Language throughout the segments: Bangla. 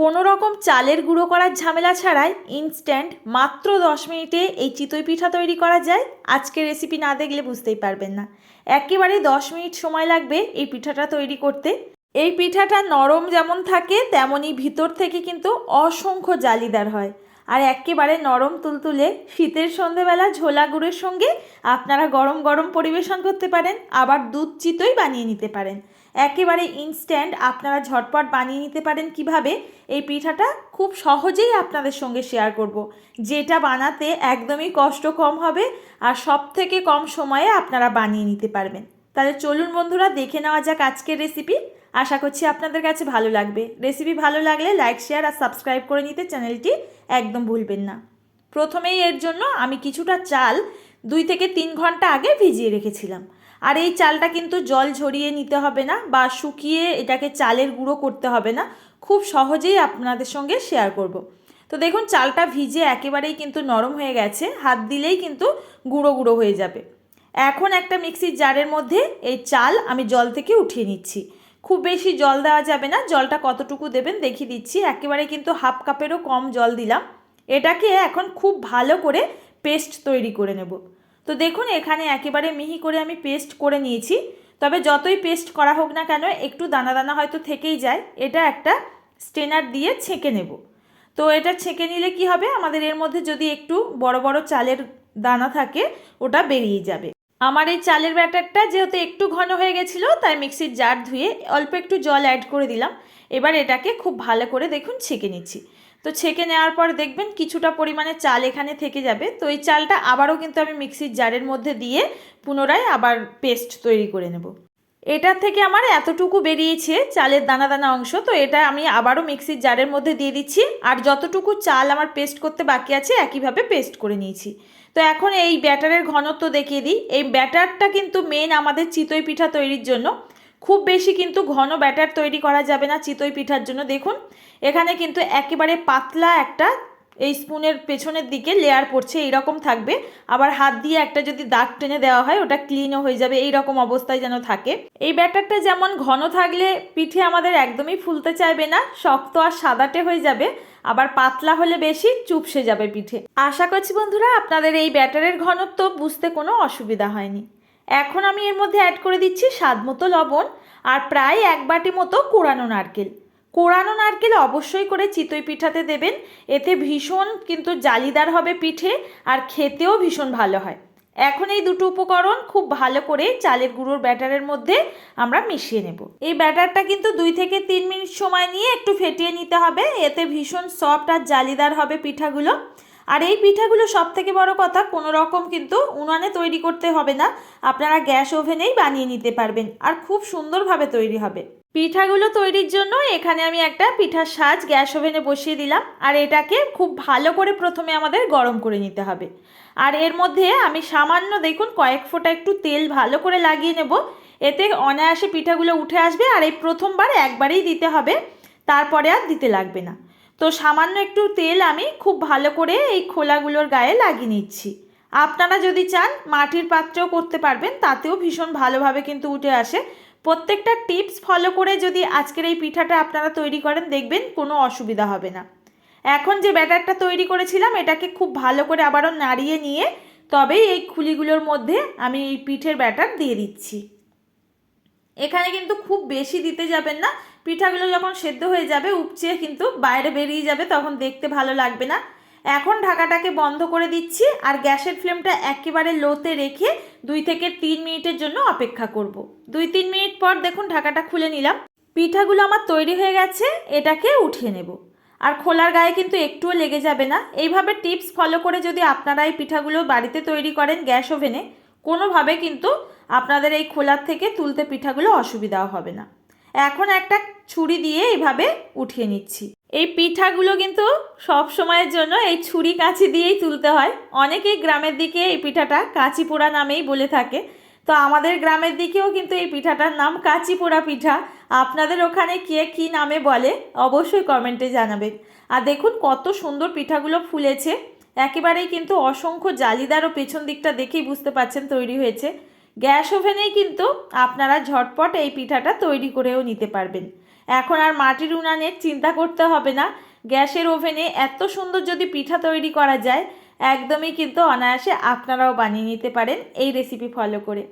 কোনো রকম চালের গুঁড়ো করার ঝামেলা ছাড়াই ইনস্ট্যান্ট মাত্র দশ মিনিটে এই চিতই পিঠা তৈরি করা যায়। আজকে রেসিপি না দেখলে বুঝতেই পারবেন না। একেবারে দশ মিনিট সময় লাগবে এই পিঠাটা তৈরি করতে। এই পিঠাটা নরম যেমন থাকে, তেমনই ভিতর থেকে কিন্তু অসংখ্য জালিদার হয়। আর একেবারে নরম তুলতুলে শীতের সন্ধেবেলা ঝোলা গুড়ের সঙ্গে আপনারা গরম গরম পরিবেশন করতে পারেন, আবার দুধ চিতই বানিয়ে নিতে পারেন। একেবারে ইনস্ট্যান্ট আপনারা ঝটপট বানিয়ে নিতে পারেন। কীভাবে? এই পিঠাটা খুব সহজেই আপনাদের সঙ্গে শেয়ার করব। যেটা বানাতে একদমই কষ্ট কম হবে আর সব থেকে কম সময়ে আপনারা বানিয়ে নিতে পারবেন। তাহলে চলুন বন্ধুরা, দেখে নেওয়া যাক আজকের রেসিপি আশা করছি আপনাদের কাছে ভালো লাগবে। রেসিপি ভালো লাগলে লাইক শেয়ার আর সাবস্ক্রাইব করে নিতে চ্যানেলটি একদম ভুলবেন না। প্রথমেই এর জন্য আমি কিছুটা চাল দুই থেকে তিন ঘণ্টা আগে ভিজিয়ে রেখেছিলাম। আর এই চালটা কিন্তু জল ঝরিয়ে নিতে হবে না বা শুকিয়ে এটাকে চালের গুঁড়ো করতে হবে না। খুব সহজেই আপনাদের সঙ্গে শেয়ার করব। তো দেখুন, চালটা ভিজে একেবারেই কিন্তু নরম হয়ে গেছে, হাত দিলেই কিন্তু গুঁড়ো গুঁড়ো হয়ে যাবে। এখন একটা মিক্সির জারের মধ্যে এই চাল আমি জল থেকে উঠিয়ে নিচ্ছি। খুব বেশি জল দেওয়া যাবে না, জলটা কতটুকু দেবেন দেখিয়ে দিচ্ছি। একেবারে কিন্তু হাফ কাপেরও কম জল দিলাম। এটাকে এখন খুব ভালো করে পেস্ট তৈরি করে নেব। তো দেখুন, এখানে একেবারে মিহি করে আমি পেস্ট করে নিয়েছি। তবে যতই পেস্ট করা হোক না কেন, একটু দানা দানা হয়তো থেকেই যায়। এটা একটা স্টেনার দিয়ে ছেঁকে নেব। তো এটা ছেঁকে নিলে কি হবে? আমাদের এর মধ্যে যদি একটু বড় বড় চালের দানা থাকে, ওটা বেরিয়ে যাবে। আমার এই চালের ব্যাটারটা যেহেতু একটু ঘন হয়ে গেছিল, তাই মিক্সির জার ধুয়ে অল্প একটু জল অ্যাড করে দিলাম। এবার এটাকে খুব ভালো করে দেখুন, ছেঁকে নিচ্ছি। তো ছেঁকে নেওয়ার পর দেখবেন কিছুটা পরিমাণে চাল এখানে থেকে যাবে। তো এই চালটা আবারও কিন্তু আমি মিক্সির জারের মধ্যে দিয়ে পুনরায় আবার পেস্ট তৈরি করে নেব। এটার থেকে আমার এতটুকু বেরিয়েছে চালের দানা দানা অংশ। তো এটা আমি আবারও মিক্সির জারের মধ্যে দিয়ে দিচ্ছি। আর যতটুকু চাল আমার পেস্ট করতে বাকি আছে একইভাবে পেস্ট করে নিয়েছি। তো এখন এই ব্যাটারের ঘনত্ব দেখিয়ে দিই। এই ব্যাটারটা কিন্তু মেন আমাদের চিতই পিঠা তৈরির জন্য। খুব বেশি কিন্তু ঘন ব্যাটার তৈরি করা যাবে না চিতই পিঠার জন্য। দেখুন, এখানে কিন্তু একেবারে পাতলা একটা এই স্পুনের পেছনের দিকে লেয়ার পড়ছে, এইরকম থাকবে। আবার হাত দিয়ে একটা যদি দাগ টেনে দেওয়া হয়, ওটা ক্লিনও হয়ে যাবে এই রকম অবস্থায় যেন থাকে। এই ব্যাটারটা যেমন ঘন থাকলে পিঠে আমাদের একদমই ফুলতে চাইবে না, শক্ত আর সাদাটে হয়ে যাবে, আবার পাতলা হলে বেশি চুপসে যাবে পিঠে। আশা করছি বন্ধুরা, আপনাদের এই ব্যাটারের ঘনত্ব বুঝতে কোনো অসুবিধা হয়নি। এখন আমি এর মধ্যে অ্যাড করে দিচ্ছি স্বাদ মতো লবণ আর প্রায় এক বাটি মতো কোরানো নারকেল। কোরানো নারকেল অবশ্যই করে চিতই পিঠাতে দেবেন। এতে ভীষণ কিন্তু জালিদার হবে পিঠে আর খেতেও ভীষণ ভালো হয়। এখন এই দুটো উপকরণ খুব ভালো করে চালের গুঁড়োর ব্যাটারের মধ্যে আমরা মিশিয়ে নেব। এই ব্যাটারটা কিন্তু দুই থেকে তিন মিনিট সময় নিয়ে একটু ফেটিয়ে নিতে হবে। এতে ভীষণ সফট আর জালিদার হবে পিঠাগুলো। আর এই পিঠাগুলো সব থেকে বড় কথা, কোনো রকম কিন্তু উনানে তৈরি করতে হবে না। আপনারা গ্যাস ওভেনেই বানিয়ে নিতে পারবেন আর খুব সুন্দরভাবে তৈরি হবে। পিঠাগুলো তৈরির জন্য এখানে আমি একটা পিঠার সাজ গ্যাস ওভেনে বসিয়ে দিলাম আর এটাকে খুব ভালো করে প্রথমে আমাদের গরম করে নিতে হবে। আর এর মধ্যে আমি সামান্য দেখুন কয়েক ফোঁটা একটু তেল ভালো করে লাগিয়ে নেব। এতে অনায়াসে পিঠাগুলো উঠে আসবে আর এই প্রথমবার একবারেই দিতে হবে, তারপরে আর দিতে লাগবে না। তো সামান্য একটু তেল আমি খুব ভালো করে এই খোলাগুলোর গায়ে লাগিয়ে নিচ্ছি। আপনারা যদি চান মাটির পাত্রেও করতে পারবেন, তাতেও ভীষণ ভালোভাবে কিন্তু উঠে আসে। প্রত্যেকটা টিপস ফলো করে যদি আজকের এই পিঠাটা আপনারা তৈরি করেন, দেখবেন কোনো অসুবিধা হবে না। এখন যে ব্যাটারটা তৈরি করেছিলাম, এটাকে খুব ভালো করে আবারও নাড়িয়ে নিয়ে তবেই এই খুলিগুলোর মধ্যে আমি এই পিঠের ব্যাটার দিয়ে দিচ্ছি। এখানে কিন্তু খুব বেশি দিতে যাবেন না পিঠাগুলো যখন সেদ্ধ হয়ে যাবে, উপচে কিন্তু বাইরে বেরিয়ে যাবে, তখন দেখতে ভালো লাগবে না। এখন ঢাকাটাকে বন্ধ করে দিচ্ছি আর গ্যাসের ফ্লেমটা একেবারে লোতে রেখে দুই থেকে তিন মিনিটের জন্য অপেক্ষা করব। দুই তিন মিনিট পর দেখুন ঢাকাটা খুলে নিলাম। পিঠাগুলো আমার তৈরি হয়ে গেছে, এটাকে উঠিয়ে নেব। আর খোলার গায়ে কিন্তু একটুও লেগে যাবে না। এইভাবে টিপস ফলো করে যদি আপনারা এই পিঠাগুলো বাড়িতে তৈরি করেন গ্যাস ওভেনে, কোনোভাবে কিন্তু আপনাদের এই খোলার থেকে তুলতে পিঠাগুলো অসুবিধাও হবে না। এখন একটা ছুরি দিয়ে এইভাবে উঠিয়ে নিচ্ছি। এই পিঠাগুলো কিন্তু সব সময়ের জন্য এই ছুরি কাঁচি দিয়েই তুলতে হয়। অনেকেই গ্রামের দিকে এই পিঠাটা কাঁচি পোড়া নামেই বলে থাকে। তো আমাদের গ্রামের দিকেও কিন্তু এই পিঠাটার নাম কাঁচি পোড়া পিঠা। আপনাদের ওখানে কে কী নামে বলে অবশ্যই কমেন্টে জানাবেন। আর দেখুন কত সুন্দর পিঠাগুলো ফুলেছে। একেবারেই কিন্তু অসংখ্য জালিদার ও পেছন দিকটা দেখেই বুঝতে পারছেন তৈরি হয়েছে। গ্যাস ওভেনেই কিন্তু আপনারা ঝটপট এই পিঠাটা তৈরি করেও নিতে পারবেন। এখন আর মাটির উনানের চিন্তা করতে হবে না। গ্যাসের ওভেনে এত সুন্দর যদি পিঠা তৈরি করা যায়, একদমই কিন্তু অনায়াসে আপনারাও বানিয়ে নিতে পারেন এই রেসিপি ফলো করে।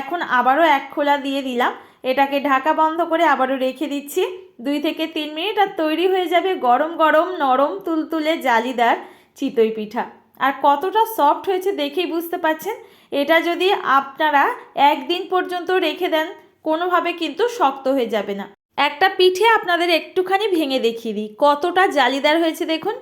এখন আবারও এক খোলা দিয়ে দিলাম। এটাকে ঢাকা বন্ধ করে আবারও রেখে দিচ্ছি। দুই থেকে তিন মিনিট আর তৈরি হয়ে যাবে গরম গরম নরম তুলতুলে জালিদার চিতই পিঠা। আর কতটা সফট হয়েছে দেখেই বুঝতে পাচ্ছেন এটা যদি আপনারা একদিন পর্যন্ত রেখে দেন, কোনোভাবে কিন্তু শক্ত হয়ে যাবে না। একটা পিঠে আপনাদের একটুখানি ভেঙে দেখিয়ে দিই, কতটা জালিদার হয়েছে দেখুন।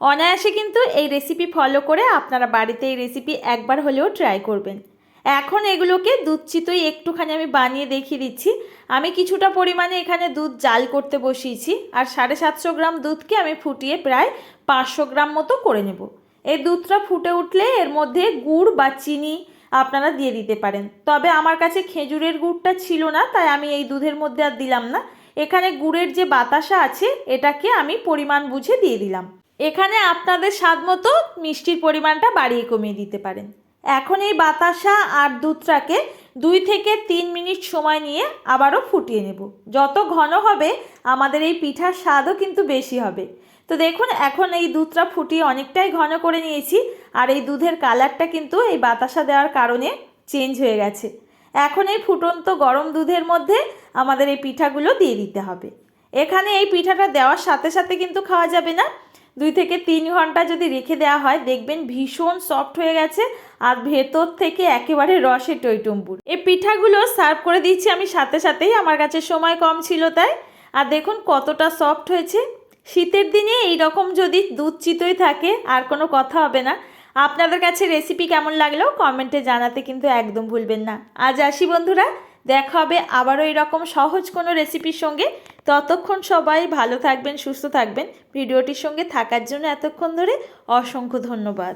অনায়াসে কিন্তু এই রেসিপি ফলো করে আপনারা বাড়িতে এই রেসিপি একবার হলেও ট্রাই করবেন। এখন এগুলোকে দুধ চিতই একটুখানি আমি বানিয়ে দেখিয়ে দিচ্ছি। আমি কিছুটা পরিমাণে এখানে দুধ জাল করতে বসিয়েছি, আর সাড়ে সাতশো গ্রাম দুধকে আমি ফুটিয়ে প্রায় পাঁচশো গ্রাম মতো করে নেব। এই দুধটা ফুটে উঠলে এর মধ্যে গুড় বা চিনি আপনারা দিয়ে দিতে পারেন। তবে আমার কাছে খেজুরের গুড়টা ছিল না, তাই আমি এই দুধের মধ্যে আর দিলাম না। এখানে গুড়ের যে বাতাসা আছে, এটাকে আমি পরিমাণ বুঝে দিয়ে দিলাম। এখানে আপনাদের স্বাদ মতো মিষ্টির পরিমাণটা বাড়িয়ে কমিয়ে দিতে পারেন। এখন এই বাতাসা আর দুধটাকে দুই থেকে তিন মিনিট সময় নিয়ে আবারও ফুটিয়ে নেব। যত ঘন হবে, আমাদের এই পিঠার স্বাদও কিন্তু বেশি হবে। তো দেখুন, এখন এই দুধটা ফুটিয়ে অনেকটাই ঘন করে নিয়েছি, আর এই দুধের কালারটা কিন্তু এই বাতাসা দেওয়ার কারণে চেঞ্জ হয়ে গেছে। এখন এই ফুটন্ত গরম দুধের মধ্যে আমাদের এই পিঠাগুলো দিয়ে দিতে হবে। এখানে এই পিঠাটা দেওয়ার সাথে সাথে কিন্তু খাওয়া যাবে না। দুই থেকে তিন ঘণ্টা যদি রেখে দেওয়া হয়, দেখবেন ভীষণ সফট হয়ে গেছে, আর ভেতর থেকে একেবারে রসে টইটুম্বুর। এই পিঠাগুলো সার্ভ করে দিচ্ছি আমি সাথে সাথেই, আমার কাছে সময় কম ছিল তাই। আর দেখুন কতটা সফট হয়েছে। শীতের দিনে এই রকম যদি দুধ চিতই থাকে, আর কোনো কথা হবে না। আপনাদের কাছে রেসিপি কেমন লাগল কমেন্টে জানাতে কিন্তু একদম ভুলবেন না। আজ আসি বন্ধুরা, দেখা হবে আবারও এরকম সহজ কোনো রেসিপির সঙ্গে। ততক্ষণ সবাই ভালো থাকবেন, সুস্থ থাকবেন। ভিডিওটির সঙ্গে থাকার জন্য এতক্ষণ ধরে অসংখ্য ধন্যবাদ।